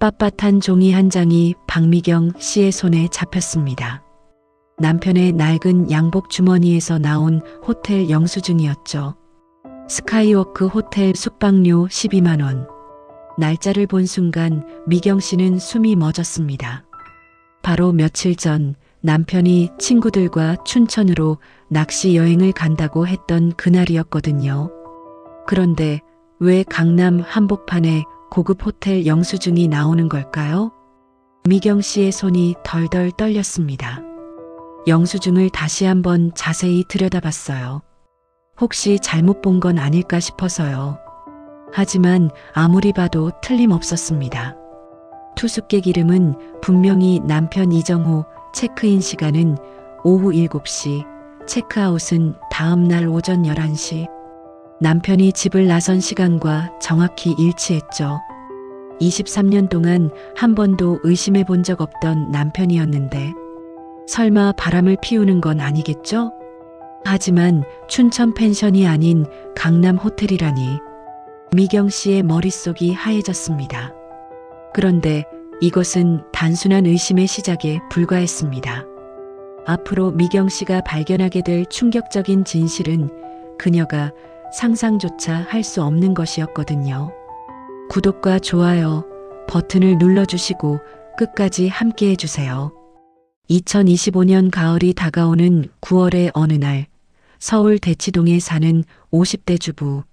빳빳한 종이 한 장이 박미경 씨의 손에 잡혔습니다. 남편의 낡은 양복 주머니에서 나온 호텔 영수증이었죠. 스카이워크 호텔 숙박료 12만원. 날짜를 본 순간 미경 씨는 숨이 멎었습니다. 바로 며칠 전 남편이 친구들과 춘천으로 낚시 여행을 간다고 했던 그날이었거든요. 그런데 왜 강남 한복판에 고급 호텔 영수증이 나오는 걸까요? 미경 씨의 손이 덜덜 떨렸습니다. 영수증을 다시 한번 자세히 들여다봤어요. 혹시 잘못 본 건 아닐까 싶어서요. 하지만 아무리 봐도 틀림없었습니다. 투숙객 이름은 분명히 남편 이정호, 체크인 시간은 오후 7시, 체크아웃은 다음 날 오전 11시. 남편이 집을 나선 시간과 정확히 일치했죠. 23년 동안 한 번도 의심해 본 적 없던 남편이었는데, 설마 바람을 피우는 건 아니겠죠? 하지만 춘천 펜션이 아닌 강남 호텔이라니, 미경 씨의 머릿속이 하얘졌습니다. 그런데 이것은 단순한 의심의 시작에 불과했습니다. 앞으로 미경 씨가 발견하게 될 충격적인 진실은 그녀가 상상조차 할 수 없는 것이었거든요. 구독과 좋아요 버튼을 눌러주시고 끝까지 함께 해주세요. 2025년 가을이 다가오는 9월의 어느 날 서울 대치동에 사는 50대 주부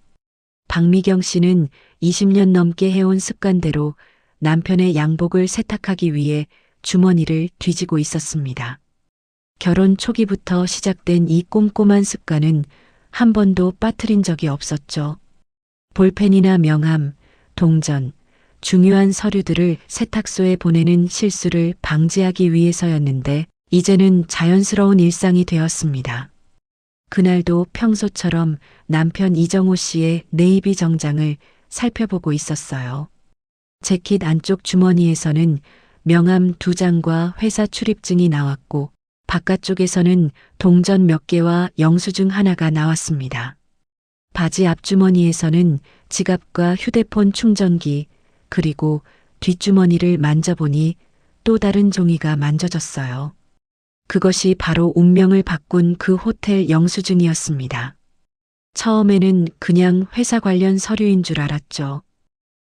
박미경 씨는 20년 넘게 해온 습관대로 남편의 양복을 세탁하기 위해 주머니를 뒤지고 있었습니다. 결혼 초기부터 시작된 이 꼼꼼한 습관은 한 번도 빠뜨린 적이 없었죠. 볼펜이나 명함, 동전, 중요한 서류들을 세탁소에 보내는 실수를 방지하기 위해서였는데 이제는 자연스러운 일상이 되었습니다. 그날도 평소처럼 남편 이정호 씨의 네이비 정장을 살펴보고 있었어요. 재킷 안쪽 주머니에서는 명함 두 장과 회사 출입증이 나왔고 바깥쪽에서는 동전 몇 개와 영수증 하나가 나왔습니다. 바지 앞주머니에서는 지갑과 휴대폰 충전기 그리고 뒷주머니를 만져보니 또 다른 종이가 만져졌어요. 그것이 바로 운명을 바꾼 그 호텔 영수증이었습니다. 처음에는 그냥 회사 관련 서류인 줄 알았죠.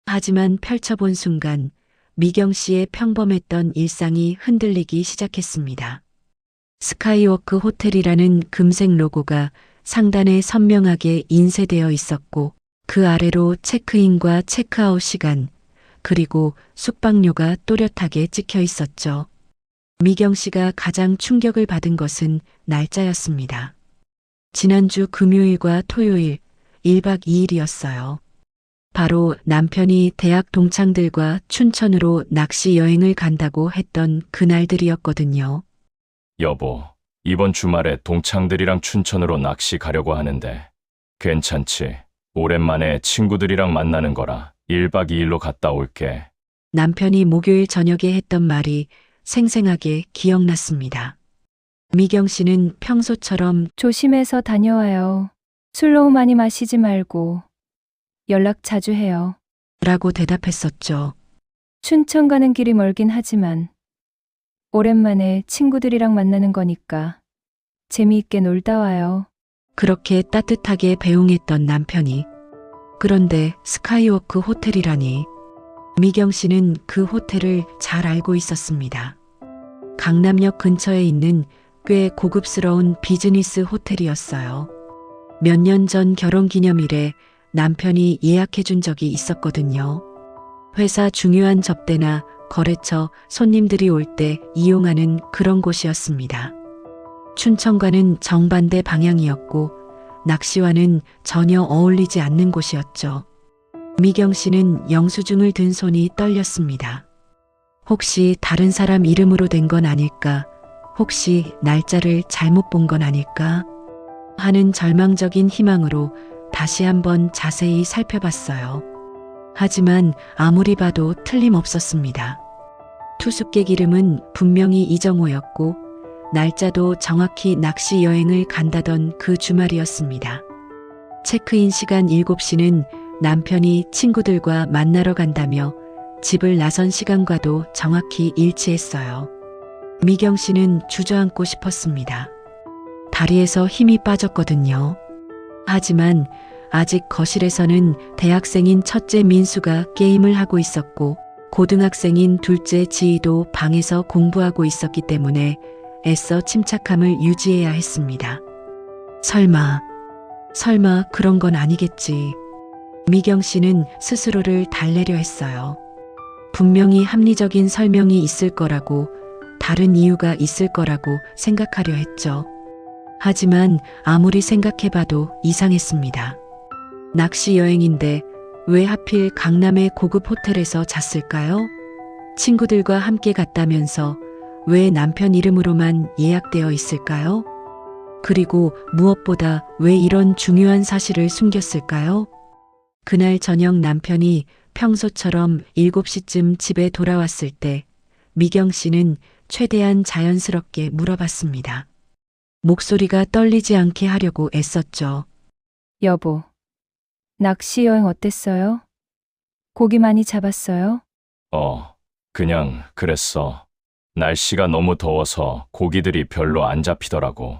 하지만 펼쳐본 순간 미경 씨의 평범했던 일상이 흔들리기 시작했습니다. 스카이워크 호텔이라는 금색 로고가 상단에 선명하게 인쇄되어 있었고 그 아래로 체크인과 체크아웃 시간 그리고 숙박료가 또렷하게 찍혀 있었죠. 미경 씨가 가장 충격을 받은 것은 날짜였습니다. 지난주 금요일과 토요일 1박 2일이었어요. 바로 남편이 대학 동창들과 춘천으로 낚시 여행을 간다고 했던 그날들이었거든요. 여보, 이번 주말에 동창들이랑 춘천으로 낚시 가려고 하는데 괜찮지? 오랜만에 친구들이랑 만나는 거라 1박 2일로 갔다 올게. 남편이 목요일 저녁에 했던 말이 생생하게 기억났습니다. 미경 씨는 평소처럼 조심해서 다녀와요. 술 너무 많이 마시지 말고. 연락 자주 해요. 라고 대답했었죠. 춘천 가는 길이 멀긴 하지만 오랜만에 친구들이랑 만나는 거니까 재미있게 놀다 와요. 그렇게 따뜻하게 배웅했던 남편이 그런데 스카이워크 호텔이라니 미경 씨는 그 호텔을 잘 알고 있었습니다. 강남역 근처에 있는 꽤 고급스러운 비즈니스 호텔이었어요. 몇 년 전 결혼 기념일에 남편이 예약해 준 적이 있었거든요. 회사 중요한 접대나 거래처 손님들이 올 때 이용하는 그런 곳이었습니다. 춘천과는 정반대 방향이었고 낚시와는 전혀 어울리지 않는 곳이었죠. 미경 씨는 영수증을 든 손이 떨렸습니다. 혹시 다른 사람 이름으로 된 건 아닐까? 혹시 날짜를 잘못 본 건 아닐까? 하는 절망적인 희망으로 다시 한번 자세히 살펴봤어요. 하지만 아무리 봐도 틀림없었습니다. 투숙객 이름은 분명히 이정호였고 날짜도 정확히 낚시 여행을 간다던 그 주말이었습니다. 체크인 시간 7시는 남편이 친구들과 만나러 간다며 집을 나선 시간과도 정확히 일치했어요. 미경 씨는 주저앉고 싶었습니다. 다리에서 힘이 빠졌거든요. 하지만 아직 거실에서는 대학생인 첫째 민수가 게임을 하고 있었고 고등학생인 둘째 지희도 방에서 공부하고 있었기 때문에 애써 침착함을 유지해야 했습니다. 설마, 설마 그런 건 아니겠지. 미경 씨는 스스로를 달래려 했어요. 분명히 합리적인 설명이 있을 거라고, 다른 이유가 있을 거라고 생각하려 했죠. 하지만 아무리 생각해봐도 이상했습니다. 낚시 여행인데 왜 하필 강남의 고급 호텔에서 잤을까요? 친구들과 함께 갔다면서 왜 남편 이름으로만 예약되어 있을까요? 그리고 무엇보다 왜 이런 중요한 사실을 숨겼을까요? 그날 저녁 남편이 평소처럼 7시쯤 집에 돌아왔을 때 미경 씨는 최대한 자연스럽게 물어봤습니다. 목소리가 떨리지 않게 하려고 애썼죠. 여보, 낚시 여행 어땠어요? 고기 많이 잡았어요? 어, 그냥 그랬어. 날씨가 너무 더워서 고기들이 별로 안 잡히더라고.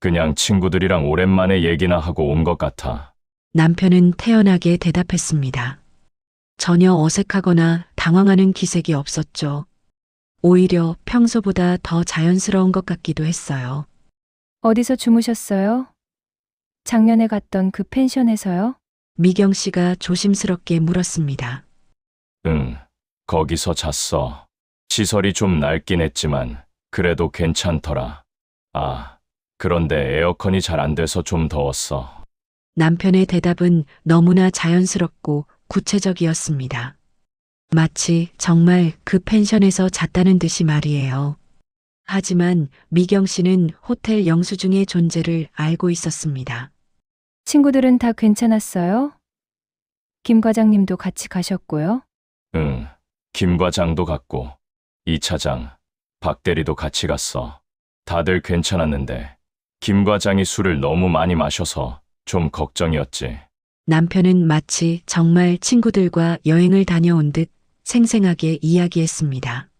그냥 친구들이랑 오랜만에 얘기나 하고 온 것 같아. 남편은 태연하게 대답했습니다. 전혀 어색하거나 당황하는 기색이 없었죠. 오히려 평소보다 더 자연스러운 것 같기도 했어요. 어디서 주무셨어요? 작년에 갔던 그 펜션에서요? 미경 씨가 조심스럽게 물었습니다. 응, 거기서 잤어. 시설이 좀 낡긴 했지만, 그래도 괜찮더라. 아, 그런데 에어컨이 잘 안 돼서 좀 더웠어. 남편의 대답은 너무나 자연스럽고 구체적이었습니다. 마치 정말 그 펜션에서 잤다는 듯이 말이에요. 하지만 미경 씨는 호텔 영수증의 존재를 알고 있었습니다. 친구들은 다 괜찮았어요? 김 과장님도 같이 가셨고요. 응, 김 과장도 갔고, 이 차장, 박 대리도 같이 갔어. 다들 괜찮았는데, 김 과장이 술을 너무 많이 마셔서 좀 걱정이었지. 남편은 마치 정말 친구들과 여행을 다녀온 듯 생생하게 이야기했습니다.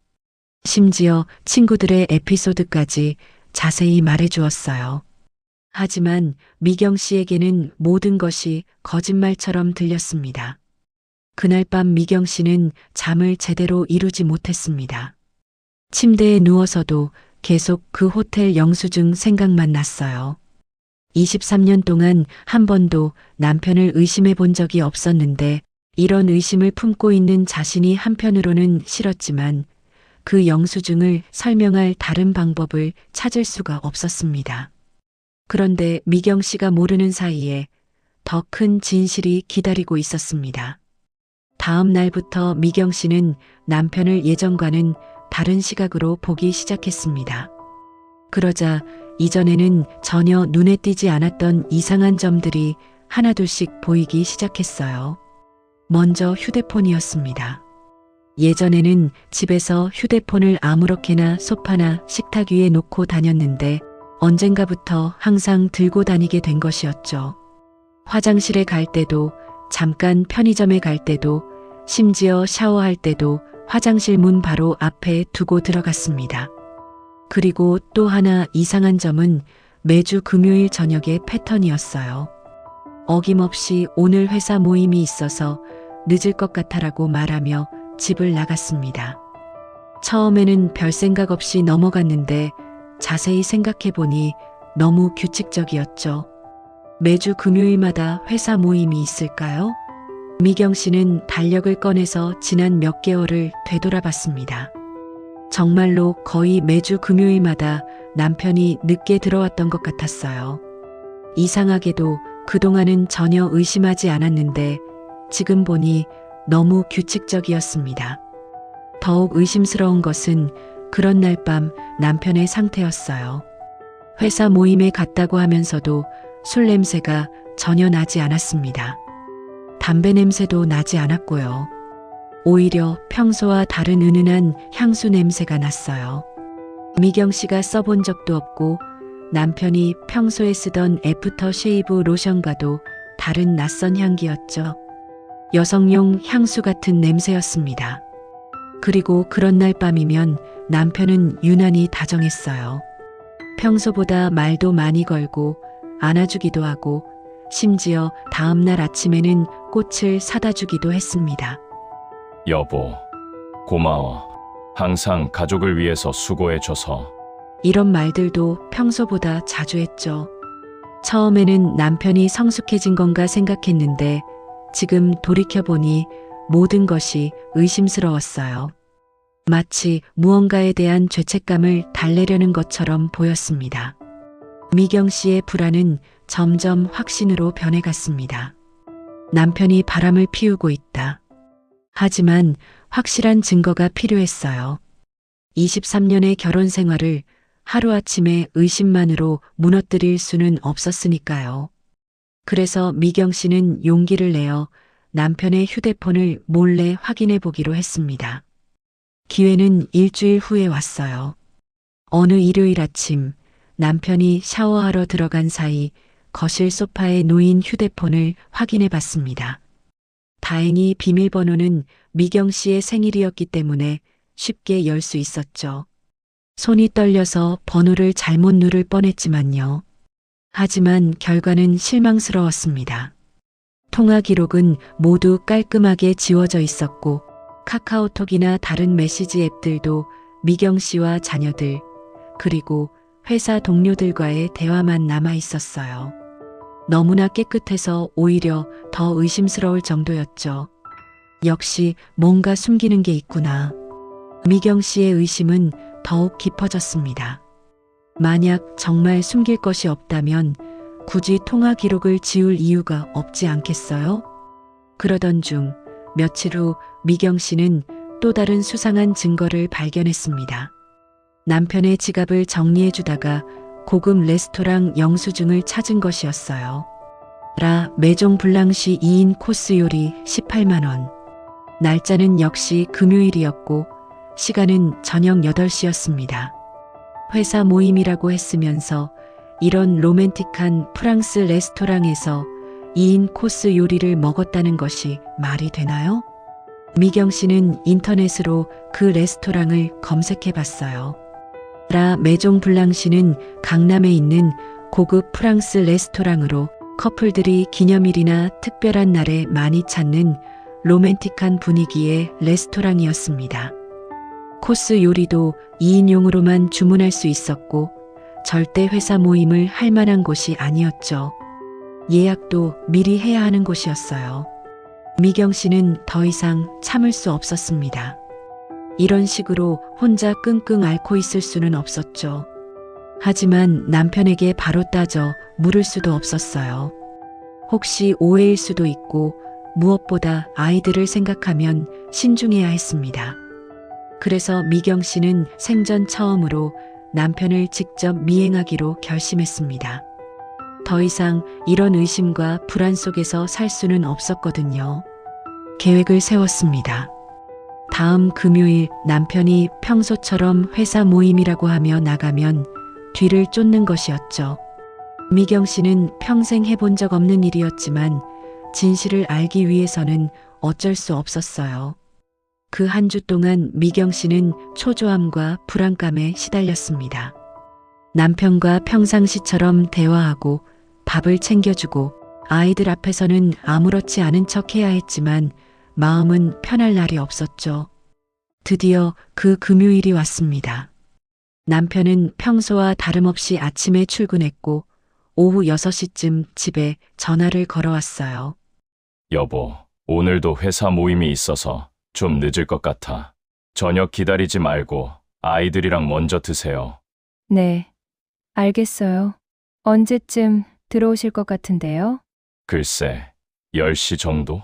심지어 친구들의 에피소드까지 자세히 말해 주었어요. 하지만 미경 씨에게는 모든 것이 거짓말처럼 들렸습니다. 그날 밤 미경 씨는 잠을 제대로 이루지 못했습니다. 침대에 누워서도 계속 그 호텔 영수증 생각만 났어요. 23년 동안 한 번도 남편을 의심해 본 적이 없었는데 이런 의심을 품고 있는 자신이 한편으로는 싫었지만 그 영수증을 설명할 다른 방법을 찾을 수가 없었습니다. 그런데 미경 씨가 모르는 사이에 더 큰 진실이 기다리고 있었습니다. 다음 날부터 미경 씨는 남편을 예전과는 다른 시각으로 보기 시작했습니다. 그러자 이전에는 전혀 눈에 띄지 않았던 이상한 점들이 하나둘씩 보이기 시작했어요. 먼저 휴대폰이었습니다. 예전에는 집에서 휴대폰을 아무렇게나 소파나 식탁 위에 놓고 다녔는데 언젠가부터 항상 들고 다니게 된 것이었죠. 화장실에 갈 때도, 잠깐 편의점에 갈 때도, 심지어 샤워할 때도 화장실 문 바로 앞에 두고 들어갔습니다. 그리고 또 하나 이상한 점은 매주 금요일 저녁의 패턴이었어요. 어김없이 오늘 회사 모임이 있어서 늦을 것 같아라고 말하며 집을 나갔습니다. 처음에는 별 생각 없이 넘어갔는데 자세히 생각해 보니 너무 규칙적이었죠. 매주 금요일마다 회사 모임이 있을까요? 미경 씨는 달력을 꺼내서 지난 몇 개월을 되돌아봤습니다. 정말로 거의 매주 금요일마다 남편이 늦게 들어왔던 것 같았어요. 이상하게도 그동안은 전혀 의심하지 않았는데 지금 보니 너무 규칙적이었습니다. 더욱 의심스러운 것은 그런 날 밤 남편의 상태였어요. 회사 모임에 갔다고 하면서도 술 냄새가 전혀 나지 않았습니다. 담배 냄새도 나지 않았고요. 오히려 평소와 다른 은은한 향수 냄새가 났어요. 미경 씨가 써본 적도 없고 남편이 평소에 쓰던 애프터 쉐이브 로션과도 다른 낯선 향기였죠. 여성용 향수 같은 냄새였습니다. 그리고 그런 날 밤이면 남편은 유난히 다정했어요. 평소보다 말도 많이 걸고 안아주기도 하고 심지어 다음날 아침에는 꽃을 사다 주기도 했습니다. 여보, 고마워. 항상 가족을 위해서 수고해줘서. 이런 말들도 평소보다 자주 했죠. 처음에는 남편이 성숙해진 건가 생각했는데 지금 돌이켜보니 모든 것이 의심스러웠어요. 마치 무언가에 대한 죄책감을 달래려는 것처럼 보였습니다. 미경 씨의 불안은 점점 확신으로 변해갔습니다. 남편이 바람을 피우고 있다. 하지만 확실한 증거가 필요했어요. 23년의 결혼 생활을 하루아침에 의심만으로 무너뜨릴 수는 없었으니까요. 그래서 미경 씨는 용기를 내어 남편의 휴대폰을 몰래 확인해 보기로 했습니다. 기회는 일주일 후에 왔어요. 어느 일요일 아침 남편이 샤워하러 들어간 사이 거실 소파에 놓인 휴대폰을 확인해 봤습니다. 다행히 비밀번호는 미경 씨의 생일이었기 때문에 쉽게 열 수 있었죠. 손이 떨려서 번호를 잘못 누를 뻔했지만요. 하지만 결과는 실망스러웠습니다. 통화 기록은 모두 깔끔하게 지워져 있었고 카카오톡이나 다른 메시지 앱들도 미경 씨와 자녀들 그리고 회사 동료들과의 대화만 남아 있었어요. 너무나 깨끗해서 오히려 더 의심스러울 정도였죠. 역시 뭔가 숨기는 게 있구나. 미경 씨의 의심은 더욱 깊어졌습니다. 만약 정말 숨길 것이 없다면 굳이 통화 기록을 지울 이유가 없지 않겠어요? 그러던 중 며칠 후 미경 씨는 또 다른 수상한 증거를 발견했습니다. 남편의 지갑을 정리해 주다가 고급 레스토랑 영수증을 찾은 것이었어요. 라 메종 블랑시 2인 코스 요리 18만원. 날짜는 역시 금요일이었고 시간은 저녁 8시였습니다. 회사 모임이라고 했으면서 이런 로맨틱한 프랑스 레스토랑에서 2인 코스 요리를 먹었다는 것이 말이 되나요? 미경 씨는 인터넷으로 그 레스토랑을 검색해 봤어요. 라 메종 블랑시는 강남에 있는 고급 프랑스 레스토랑으로 커플들이 기념일이나 특별한 날에 많이 찾는 로맨틱한 분위기의 레스토랑이었습니다. 코스 요리도 2인용으로만 주문할 수 있었고 절대 회사 모임을 할 만한 곳이 아니었죠. 예약도 미리 해야 하는 곳이었어요. 미경 씨는 더 이상 참을 수 없었습니다. 이런 식으로 혼자 끙끙 앓고 있을 수는 없었죠. 하지만 남편에게 바로 따져 물을 수도 없었어요. 혹시 오해일 수도 있고 무엇보다 아이들을 생각하면 신중해야 했습니다. 그래서 미경 씨는 생전 처음으로 남편을 직접 미행하기로 결심했습니다. 더 이상 이런 의심과 불안 속에서 살 수는 없었거든요. 계획을 세웠습니다. 다음 금요일 남편이 평소처럼 회사 모임이라고 하며 나가면 뒤를 쫓는 것이었죠. 미경 씨는 평생 해본 적 없는 일이었지만 진실을 알기 위해서는 어쩔 수 없었어요. 그 한 주 동안 미경 씨는 초조함과 불안감에 시달렸습니다. 남편과 평상시처럼 대화하고 밥을 챙겨주고 아이들 앞에서는 아무렇지 않은 척 해야 했지만 마음은 편할 날이 없었죠. 드디어 그 금요일이 왔습니다. 남편은 평소와 다름없이 아침에 출근했고 오후 6시쯤 집에 전화를 걸어왔어요. 여보, 오늘도 회사 모임이 있어서 좀 늦을 것 같아. 저녁 기다리지 말고 아이들이랑 먼저 드세요. 네. 알겠어요. 언제쯤 들어오실 것 같은데요? 글쎄, 10시 정도?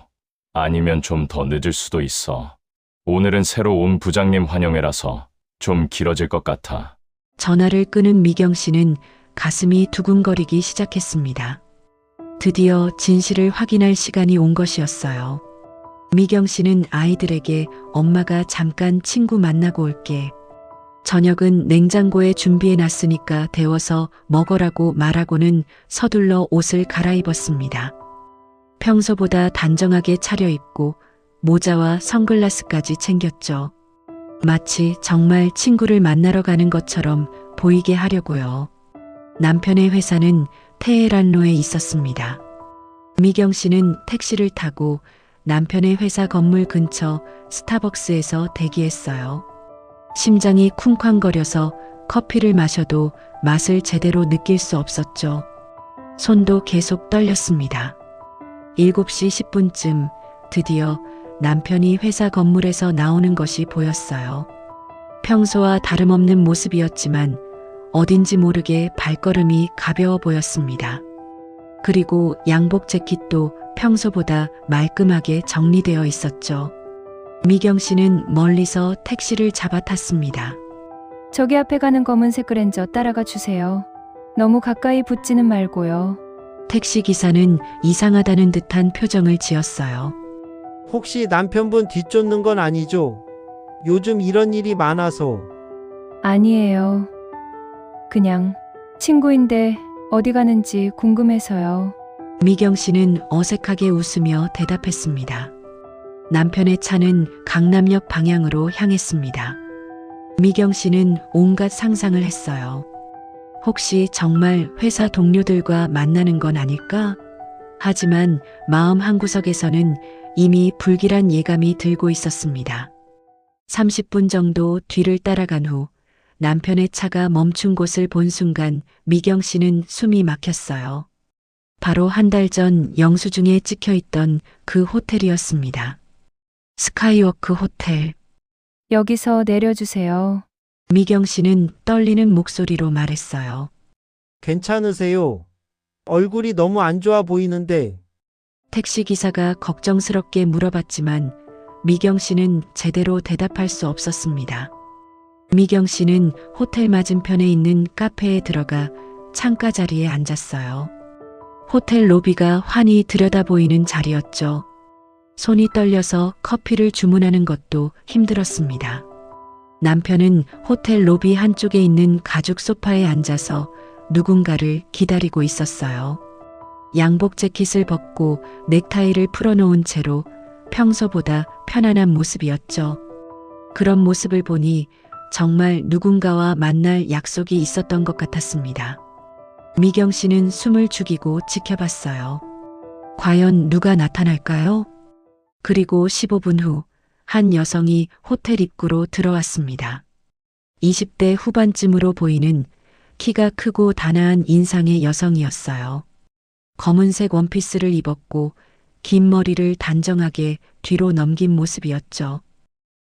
아니면 좀 더 늦을 수도 있어. 오늘은 새로 온 부장님 환영회라서 좀 길어질 것 같아. 전화를 끄는 미경 씨는 가슴이 두근거리기 시작했습니다. 드디어 진실을 확인할 시간이 온 것이었어요. 미경 씨는 아이들에게 엄마가 잠깐 친구 만나고 올게. 저녁은 냉장고에 준비해 놨으니까 데워서 먹으라고 말하고는 서둘러 옷을 갈아입었습니다. 평소보다 단정하게 차려입고 모자와 선글라스까지 챙겼죠. 마치 정말 친구를 만나러 가는 것처럼 보이게 하려고요. 남편의 회사는 테헤란로에 있었습니다. 미경 씨는 택시를 타고 남편의 회사 건물 근처 스타벅스에서 대기했어요. 심장이 쿵쾅거려서 커피를 마셔도 맛을 제대로 느낄 수 없었죠. 손도 계속 떨렸습니다. 7시 10분쯤 드디어 남편이 회사 건물에서 나오는 것이 보였어요. 평소와 다름없는 모습이었지만 어딘지 모르게 발걸음이 가벼워 보였습니다. 그리고 양복 재킷도 평소보다 말끔하게 정리되어 있었죠. 미경 씨는 멀리서 택시를 잡아 탔습니다. 저기 앞에 가는 검은색 그랜저 따라가 주세요. 너무 가까이 붙지는 말고요. 택시 기사는 이상하다는 듯한 표정을 지었어요. 혹시 남편분 뒤쫓는 건 아니죠? 요즘 이런 일이 많아서. 아니에요. 그냥 친구인데 어디 가는지 궁금해서요. 미경 씨는 어색하게 웃으며 대답했습니다. 남편의 차는 강남역 방향으로 향했습니다. 미경 씨는 온갖 상상을 했어요. 혹시 정말 회사 동료들과 만나는 건 아닐까? 하지만 마음 한구석에서는 이미 불길한 예감이 들고 있었습니다. 30분 정도 뒤를 따라간 후 남편의 차가 멈춘 곳을 본 순간 미경 씨는 숨이 막혔어요. 바로 한 달 전 영수증에 찍혀 있던 그 호텔이었습니다. 스카이워크 호텔. 여기서 내려주세요. 미경 씨는 떨리는 목소리로 말했어요. 괜찮으세요? 얼굴이 너무 안 좋아 보이는데. 택시 기사가 걱정스럽게 물어봤지만 미경 씨는 제대로 대답할 수 없었습니다. 미경 씨는 호텔 맞은편에 있는 카페에 들어가 창가 자리에 앉았어요. 호텔 로비가 환히 들여다보이는 자리였죠. 손이 떨려서 커피를 주문하는 것도 힘들었습니다. 남편은 호텔 로비 한쪽에 있는 가죽 소파에 앉아서 누군가를 기다리고 있었어요. 양복 재킷을 벗고 넥타이를 풀어놓은 채로 평소보다 편안한 모습이었죠. 그런 모습을 보니 정말 누군가와 만날 약속이 있었던 것 같았습니다. 미경 씨는 숨을 죽이고 지켜봤어요. 과연 누가 나타날까요? 그리고 15분 후 한 여성이 호텔 입구로 들어왔습니다. 20대 후반쯤으로 보이는 키가 크고 단아한 인상의 여성이었어요. 검은색 원피스를 입었고 긴 머리를 단정하게 뒤로 넘긴 모습이었죠.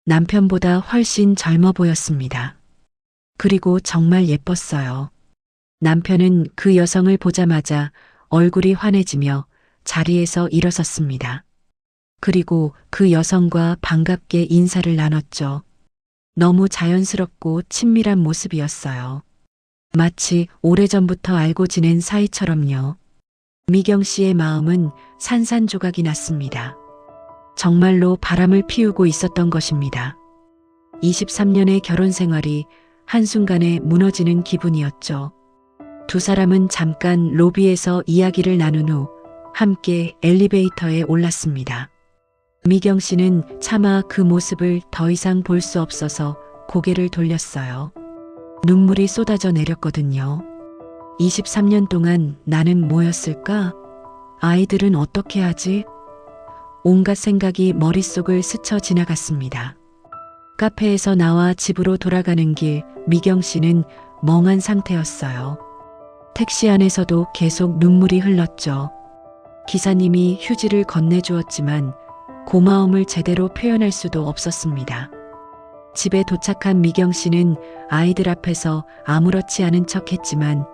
남편보다 훨씬 젊어 보였습니다. 그리고 정말 예뻤어요. 남편은 그 여성을 보자마자 얼굴이 환해지며 자리에서 일어섰습니다. 그리고 그 여성과 반갑게 인사를 나눴죠. 너무 자연스럽고 친밀한 모습이었어요. 마치 오래전부터 알고 지낸 사이처럼요. 미경 씨의 마음은 산산조각이 났습니다. 정말로 바람을 피우고 있었던 것입니다. 23년의 결혼 생활이 한순간에 무너지는 기분이었죠. 두 사람은 잠깐 로비에서 이야기를 나눈 후 함께 엘리베이터에 올랐습니다. 미경 씨는 차마 그 모습을 더 이상 볼 수 없어서 고개를 돌렸어요. 눈물이 쏟아져 내렸거든요. 23년 동안 나는 뭐였을까? 아이들은 어떻게 하지? 온갖 생각이 머릿속을 스쳐 지나갔습니다. 카페에서 나와 집으로 돌아가는 길 미경 씨는 멍한 상태였어요. 택시 안에서도 계속 눈물이 흘렀죠. 기사님이 휴지를 건네주었지만 고마움을 제대로 표현할 수도 없었습니다. 집에 도착한 미경 씨는 아이들 앞에서 아무렇지 않은 척 했지만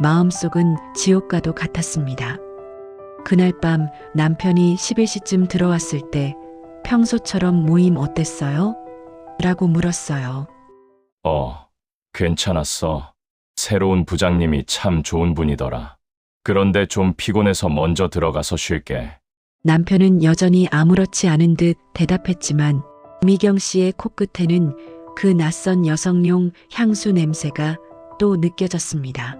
마음속은 지옥과도 같았습니다. 그날 밤 남편이 11시쯤 들어왔을 때 평소처럼 모임 어땠어요? 라고 물었어요. 어, 괜찮았어. 새로운 부장님이 참 좋은 분이더라. 그런데 좀 피곤해서 먼저 들어가서 쉴게. 남편은 여전히 아무렇지 않은 듯 대답했지만 미경 씨의 코끝에는 그 낯선 여성용 향수 냄새가 또 느껴졌습니다.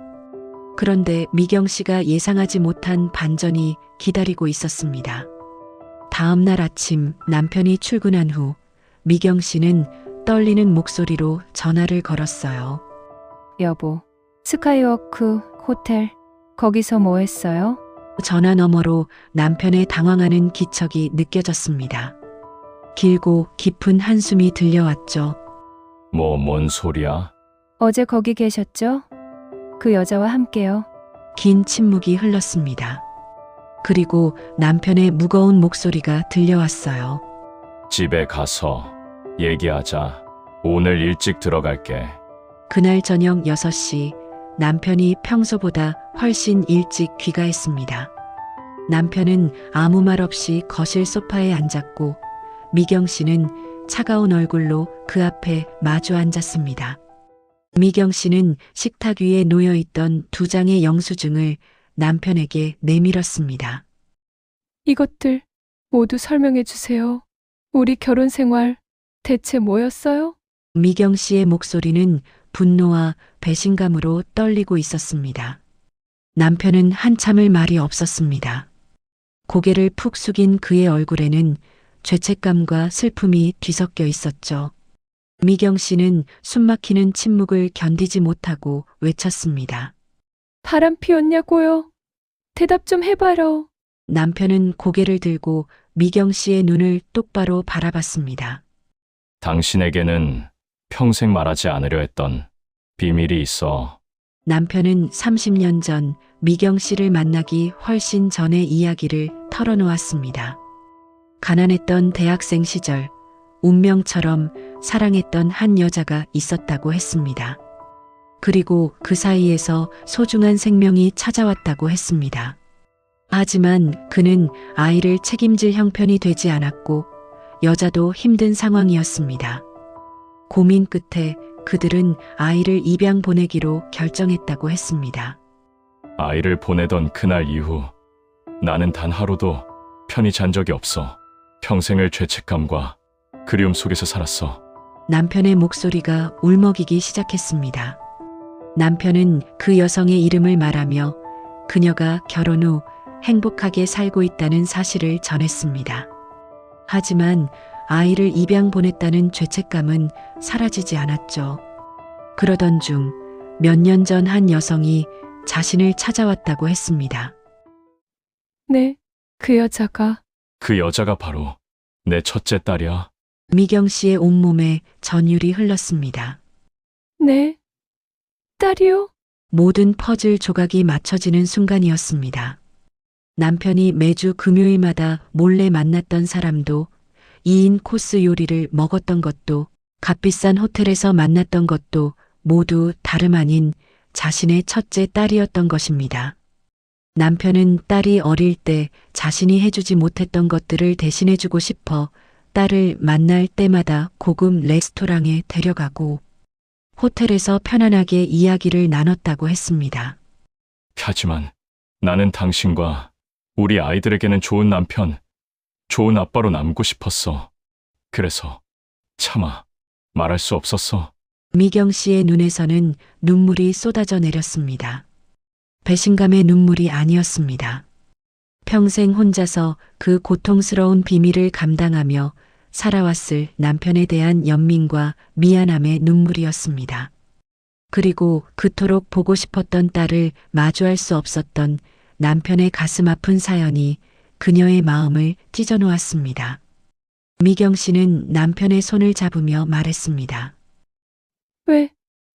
그런데 미경 씨가 예상하지 못한 반전이 기다리고 있었습니다. 다음 날 아침 남편이 출근한 후 미경 씨는 떨리는 목소리로 전화를 걸었어요. 여보, 스카이워크 호텔, 거기서 뭐 했어요? 전화 너머로 남편의 당황하는 기척이 느껴졌습니다. 길고 깊은 한숨이 들려왔죠. 뭐, 뭔 소리야? 어제 거기 계셨죠? 그 여자와 함께요. 긴 침묵이 흘렀습니다. 그리고 남편의 무거운 목소리가 들려왔어요. 집에 가서 얘기하자. 오늘 일찍 들어갈게. 그날 저녁 6시 남편이 평소보다 훨씬 일찍 귀가했습니다. 남편은 아무 말 없이 거실 소파에 앉았고 미경 씨는 차가운 얼굴로 그 앞에 마주 앉았습니다. 미경 씨는 식탁 위에 놓여 있던 두 장의 영수증을 남편에게 내밀었습니다. 이것들 모두 설명해 주세요. 우리 결혼 생활 대체 뭐였어요? 미경 씨의 목소리는 분노와 배신감으로 떨리고 있었습니다. 남편은 한참을 말이 없었습니다. 고개를 푹 숙인 그의 얼굴에는 죄책감과 슬픔이 뒤섞여 있었죠. 미경 씨는 숨막히는 침묵을 견디지 못하고 외쳤습니다. 바람 피웠냐고요? 대답 좀 해봐요. 남편은 고개를 들고 미경 씨의 눈을 똑바로 바라봤습니다. 당신에게는 평생 말하지 않으려 했던 비밀이 있어. 남편은 30년 전 미경 씨를 만나기 훨씬 전의 이야기를 털어놓았습니다. 가난했던 대학생 시절 운명처럼 사랑했던 한 여자가 있었다고 했습니다. 그리고 그 사이에서 소중한 생명이 찾아왔다고 했습니다. 하지만 그는 아이를 책임질 형편이 되지 않았고 여자도 힘든 상황이었습니다. 고민 끝에 그들은 아이를 입양 보내기로 결정했다고 했습니다. 아이를 보내던 그날 이후 나는 단 하루도 편히 잔 적이 없어. 평생을 죄책감과 그리움 속에서 살았어. 남편의 목소리가 울먹이기 시작했습니다. 남편은 그 여성의 이름을 말하며 그녀가 결혼 후 행복하게 살고 있다는 사실을 전했습니다. 하지만 아이를 입양 보냈다는 죄책감은 사라지지 않았죠. 그러던 중 몇 년 전 한 여성이 자신을 찾아왔다고 했습니다. 네, 그 여자가 그 여자가 바로 내 첫째 딸이야. 미경 씨의 온몸에 전율이 흘렀습니다. 네, 딸이요? 모든 퍼즐 조각이 맞춰지는 순간이었습니다. 남편이 매주 금요일마다 몰래 만났던 사람도 2인 코스 요리를 먹었던 것도 값비싼 호텔에서 만났던 것도 모두 다름 아닌 자신의 첫째 딸이었던 것입니다. 남편은 딸이 어릴 때 자신이 해주지 못했던 것들을 대신해주고 싶어 딸을 만날 때마다 고급 레스토랑에 데려가고 호텔에서 편안하게 이야기를 나눴다고 했습니다. 하지만 나는 당신과 우리 아이들에게는 좋은 남편, 좋은 아빠로 남고 싶었어. 그래서 차마 말할 수 없었어. 미경 씨의 눈에서는 눈물이 쏟아져 내렸습니다. 배신감의 눈물이 아니었습니다. 평생 혼자서 그 고통스러운 비밀을 감당하며 살아왔을 남편에 대한 연민과 미안함의 눈물이었습니다. 그리고 그토록 보고 싶었던 딸을 마주할 수 없었던 남편의 가슴 아픈 사연이 그녀의 마음을 찢어놓았습니다. 미경 씨는 남편의 손을 잡으며 말했습니다. 왜,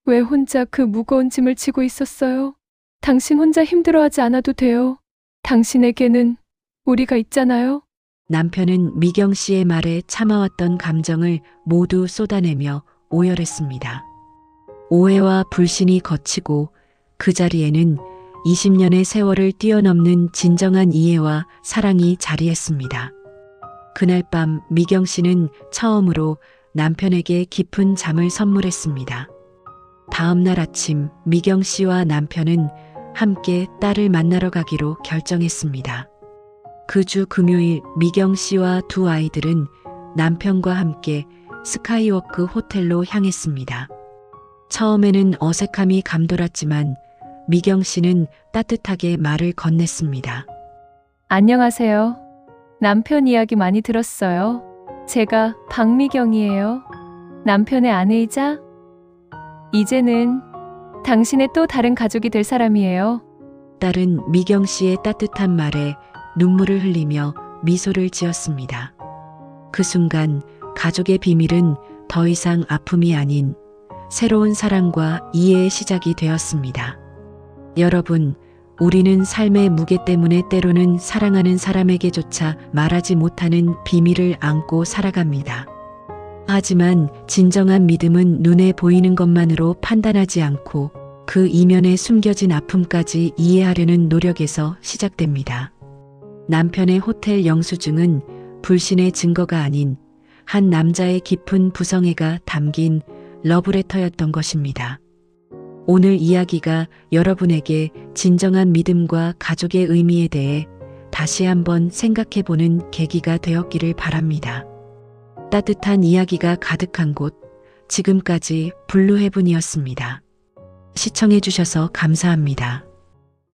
왜 혼자 그 무거운 짐을 지고 있었어요? 당신 혼자 힘들어하지 않아도 돼요. 당신에게는 우리가 있잖아요. 남편은 미경 씨의 말에 참아왔던 감정을 모두 쏟아내며 오열했습니다. 오해와 불신이 거치고 그 자리에는 20년의 세월을 뛰어넘는 진정한 이해와 사랑이 자리했습니다. 그날 밤 미경 씨는 처음으로 남편에게 깊은 잠을 선물했습니다. 다음 날 아침 미경 씨와 남편은 함께 딸을 만나러 가기로 결정했습니다. 그 주 금요일 미경 씨와 두 아이들은 남편과 함께 스카이워크 호텔로 향했습니다. 처음에는 어색함이 감돌았지만 미경 씨는 따뜻하게 말을 건넸습니다. 안녕하세요. 남편 이야기 많이 들었어요. 제가 박미경이에요. 남편의 아내이자 이제는 당신의 또 다른 가족이 될 사람이에요. 딸은 미경 씨의 따뜻한 말에 눈물을 흘리며 미소를 지었습니다. 그 순간 가족의 비밀은 더 이상 아픔이 아닌 새로운 사랑과 이해의 시작이 되었습니다. 여러분, 우리는 삶의 무게 때문에 때로는 사랑하는 사람에게조차 말하지 못하는 비밀을 안고 살아갑니다. 하지만 진정한 믿음은 눈에 보이는 것만으로 판단하지 않고 그 이면에 숨겨진 아픔까지 이해하려는 노력에서 시작됩니다. 남편의 호텔 영수증은 불신의 증거가 아닌 한 남자의 깊은 부성애가 담긴 러브레터였던 것입니다. 오늘 이야기가 여러분에게 진정한 믿음과 가족의 의미에 대해 다시 한번 생각해 보는 계기가 되었기를 바랍니다. 따뜻한 이야기가 가득한 곳, 지금까지 블루헤븐이었습니다. 시청해 주셔서 감사합니다.